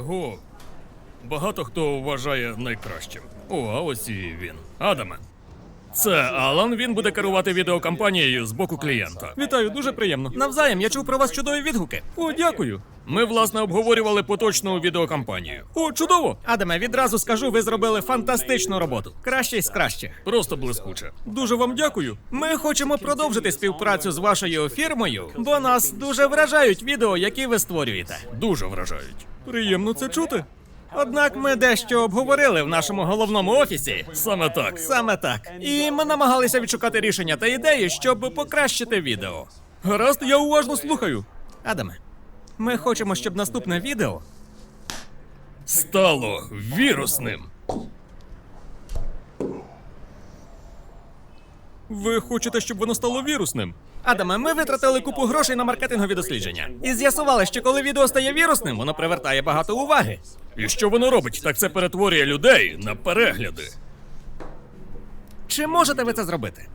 Його багато хто вважає найкращим. О, а ось і він. Адаме. Це Алан. Він буде керувати відеокампанією з боку клієнта. Вітаю, дуже приємно. Навзаєм, я чув про вас чудові відгуки. О, дякую. Ми власне обговорювали поточну відеокампанію. О, чудово! Адаме, відразу скажу, ви зробили фантастичну роботу. Кращий з кращих. Просто блискуче. Дуже вам дякую. Ми хочемо продовжити співпрацю з вашою фірмою, бо нас дуже вражають відео, які ви створюєте. Дуже вражають. Приємно це чути. Однак ми дещо обговорили в нашому головному офісі. Саме так. Саме так. І ми намагалися відшукати рішення та ідеї, щоб покращити відео. Гаразд, я уважно слухаю. Адаме, ми хочемо, щоб наступне відео Стало вірусним. Ви хочете, щоб воно стало вірусним? Адаме, ми витратили купу грошей на маркетингові дослідження і з'ясували, що коли відео стає вірусним, воно привертає багато уваги. І що воно робить? Так це перетворює людей на перегляди. Чи можете ви це зробити?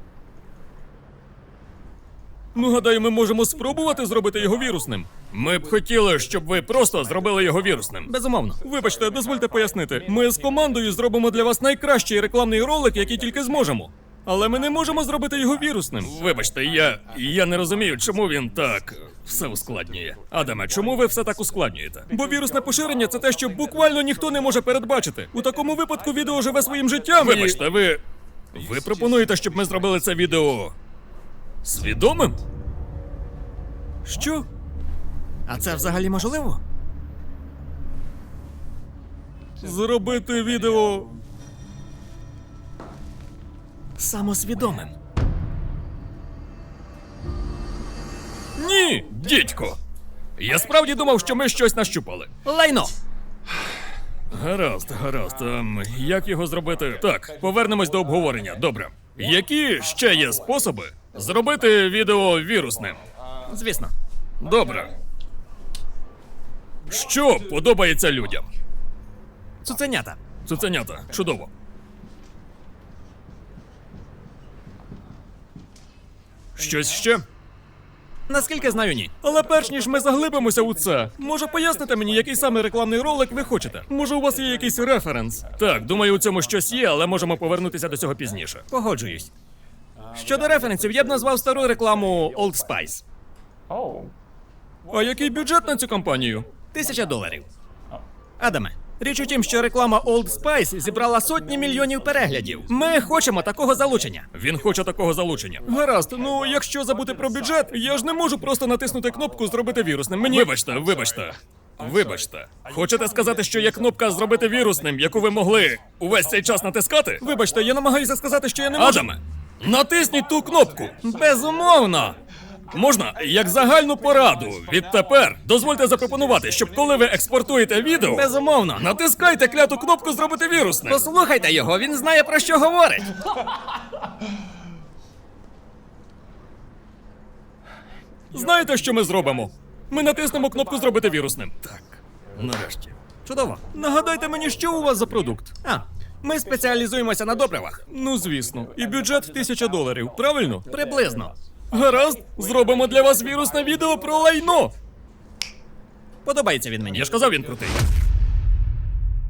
Ну, гадаю, ми можемо спробувати зробити його вірусним. Ми б хотіли, щоб ви просто зробили його вірусним. Безумовно. Вибачте, дозвольте пояснити. Ми з командою зробимо для вас найкращий рекламний ролик, який тільки зможемо. Але ми не можемо зробити його вірусним. Вибачте, я, я не розумію, чому він так все ускладнює. Адаме, чому ви все так ускладнюєте? Бо вірусне поширення це те, що буквально ніхто не може передбачити. У такому випадку відео живе своїм життям. Вибачте, ви. Ви пропонуєте, щоб ми зробили це відео свідомим? Що? А це взагалі можливо? Зробити відео Самосвідомим. Ні, дідько. Я справді думав, що ми щось нащупали. Лайно! Гаразд, гаразд. Ем, як його зробити? Так, повернемось до обговорення. Добре. Які ще є способи зробити відео вірусним? Звісно. Добре. Що подобається людям? Цуценята. Цуценята, чудово. Щось ще? Наскільки знаю, ні. Але перш ніж ми заглибимося у це, може поясните мені, який саме рекламний ролик ви хочете? Може, у вас є якийсь референс? Так, думаю, у цьому щось є, але можемо повернутися до цього пізніше. Погоджуюсь. Щодо референсів, я б назвав стару рекламу Old Spice. А який бюджет на цю кампанію? Тисяча доларів. Адаме, річ у тім, що реклама Old Spice зібрала сотні мільйонів переглядів. Ми хочемо такого залучення. Він хоче такого залучення. Гаразд, ну якщо забути про бюджет, я ж не можу просто натиснути кнопку зробити вірусним. Мені вибачте, вибачте. Вибачте, хочете сказати, що є кнопка зробити вірусним, яку ви могли увесь цей час натискати? Вибачте, я намагаюся сказати, що я не можу. Адаме, натисніть ту кнопку. Безумовно! Можна, як загальну пораду, відтепер дозвольте запропонувати, щоб коли ви експортуєте відео, Безумовно! натискайте кляту кнопку зробити вірусним. Послухайте його, він знає про що говорить. Знаєте, що ми зробимо? Ми натиснемо кнопку зробити вірусним. Так, нарешті. Чудово. Нагадайте мені, що у вас за продукт? А, ми спеціалізуємося на добривах. Ну, звісно, і бюджет тисяча доларів, правильно? Приблизно. Гаразд, зробимо для вас вірусне відео про лайно. Подобається він мені. Я ж казав, він крутий.